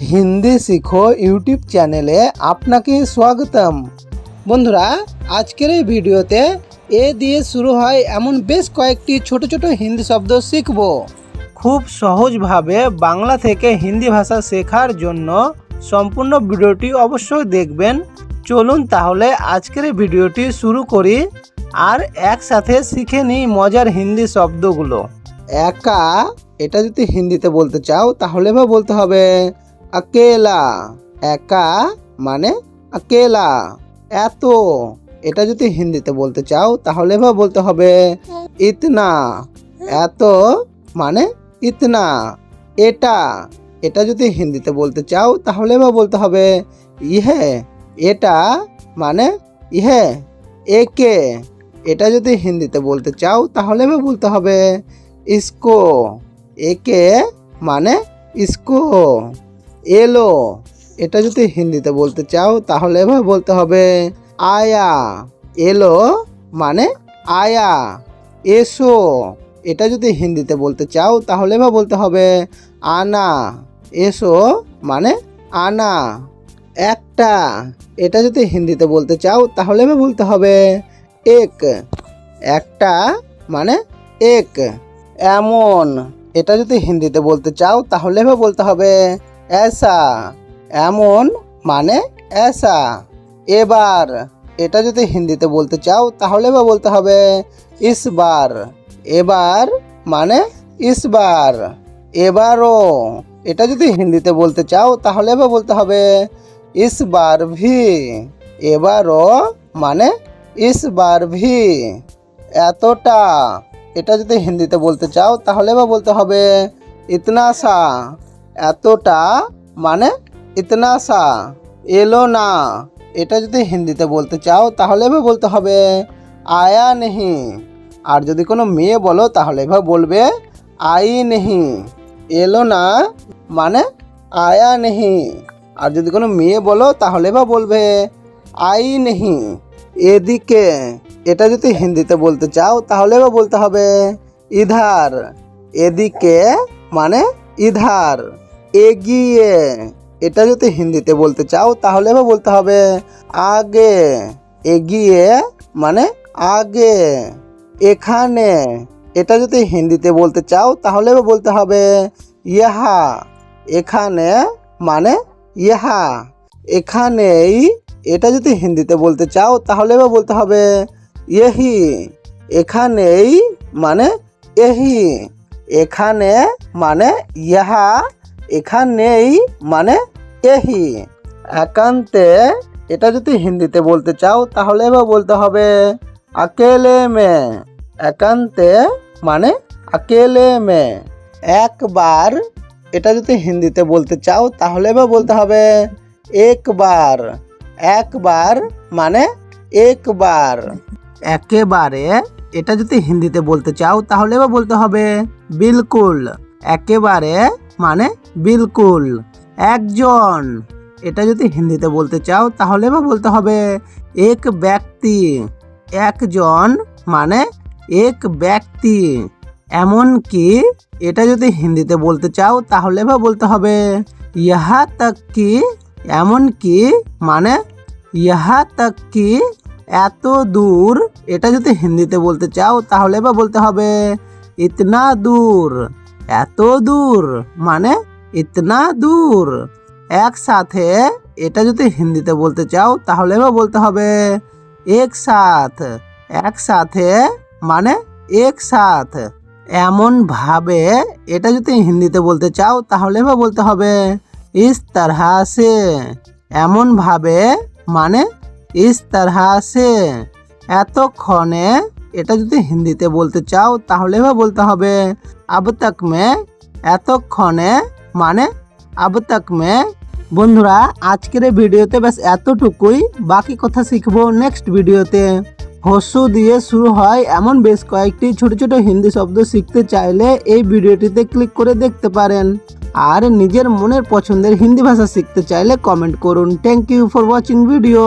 হিন্দি শিখো ইউটিউব চ্যানেলে আপনাকে স্বাগতম। বন্ধুরা, আজকের এই ভিডিওতে এ দিয়ে শুরু হয় এমন বেশ কয়েকটি ছোট ছোট হিন্দি শব্দ শিখব। খুব সহজভাবে বাংলা থেকে হিন্দি ভাষা শেখার জন্য সম্পূর্ণ ভিডিওটি অবশ্যই দেখবেন। চলুন তাহলে আজকের ভিডিওটি শুরু করি আর একসাথে শিখে নিই মজার হিন্দি শব্দগুলো। একা, এটা যদি হিন্দিতে বলতে চাও, তাহলে বা বলতে হবে। আকেলা। একা মানে আকেলা। এত। এটা যদি হিন্দিতে বলতে চাও, তাহলে বা বলতে হবে, ইতনা। এত মানে ইতনা। এটা। এটা যদি হিন্দিতে বলতে চাও, তাহলে বা বলতে হবে, ইহে। এটা মানে ইহে। একে। এটা যদি হিন্দিতে বলতে চাও, তাহলে বা বলতে হবে, ইসকো। একে মানে ইসকো। এলো। এটা যদি হিন্দিতে বলতে চাও, তাহলে বা বলতে হবে, আয়া। এলো মানে আয়া। এসো। এটা যদি হিন্দিতে বলতে চাও, তাহলে বা বলতে হবে, আনা। এসো মানে আনা। একটা। এটা যদি হিন্দিতে বলতে চাও, তাহলে বা বলতে হবে, এক। একটা মানে এক। এমন। এটা যদি হিন্দিতে বলতে চাও, তাহলে বা বলতে হবে এসা, এমন মানে এসা। এবার, এটা যদি হিন্দিতে বলতে চাও, তাহলে বা বলতে হবে ইসবার। এবার মানে ইসবার। এবারও, এটা যদি হিন্দিতে বলতে চাও, তাহলে বা বলতে হবে ইসবার ভি। এবারও মানে ইসবার ভি। এতটা, এটা যদি হিন্দিতে বলতে চাও, তাহলে বা বলতে হবে ইতনা সা এতটা মানে ইতনা সা এলো না। এটা যদি হিন্দিতে বলতে চাও, তাহলে বা বলতে হবে, আয়া নেহি। আর যদি কোনো মেয়ে বলো, তাহলে বা বলবে, আই নেহি। এলো না মানে আয়া নেহি। আর যদি কোনো মেয়ে বলো, তাহলে বা বলবে, আই নেহি। এদিকে এটা যদি হিন্দিতে বলতে চাও, তাহলে বা বলতে হবে, ইধার। এদিকে মানে ইধার। এগিয়ে। এটা যদি হিন্দিতে বলতে চাও, তাহলে বলতে হবে, আগে, এগিয়ে মানে আগে, এখানে। এটা যদি হিন্দিতে বলতে চাও, তাহলে বলতে হবে, ইহা, এখানে মানে ইহা, এখানেই। এটা যদি হিন্দিতে বলতে চাও, তাহলে বলতে হবে ইহি এখানেই মানে এহি, এখানে মানে ইহা এখানেই মানে এহি একান্তে, এটা যদি হিন্দিতে বলতে চাও, তাহলে বা বলতে হবে আকেলে মে। একান্তে মানে আকেলে মে। একবার এটা যদি হিন্দিতে বলতে চাও, তাহলে বা বলতে হবে একবার। একবার মানে একবার। একেবারে এটা যদি হিন্দিতে বলতে চাও, তাহলে বা বলতে হবে বিলকুল। একেবারে মানে বিলকুল। একজন। এটা যদি হিন্দিতে বলতে চাও, তাহলে বা বলতে হবে এক ব্যক্তি। একজন মানে এক ব্যক্তি। এমনকি এটা যদি হিন্দিতে বলতে চাও, তাহলে বা বলতে হবে ইহা তক কি এমনকি মানে ইহা তক কি এত দূর। এটা যদি হিন্দিতে বলতে চাও, তাহলে বা বলতে হবে ইতনা দূর। এত দূর? মানে ইতনা দূর? একসাথে এটা যদি হিন্দিতে বলতে চাও, তাহলে বলতে হবে এক সাথ একসাথে মানে এক সাথ এমন ভাবে এটা যদি হিন্দিতে বলতে চাও, তাহলে বলতে হবে ইস তরহা সে। এমন ভাবে মানে ইস তরহা সে। এতক্ষণে এটা যদি হিন্দিতে বলতে চাও, তাহলে বলতে হবে। আব তক মে এতক্ষণে মানে আব তক মে, বন্ধুরা, আজকের ভিডিওতে ব্যাস এতটুকুই। বাকি কথা শিখব নেক্সট ভিডিওতে। হস্য দিয়ে শুরু হয় এমন বেশ কয়েকটি ছোট ছোট হিন্দি শব্দ শিখতে চাইলে এই ভিডিওটিতে ক্লিক করে দেখতে পারেন। আর নিজের মনের পছন্দের হিন্দি ভাষা শিখতে চাইলে কমেন্ট করুন। Thank you for watching video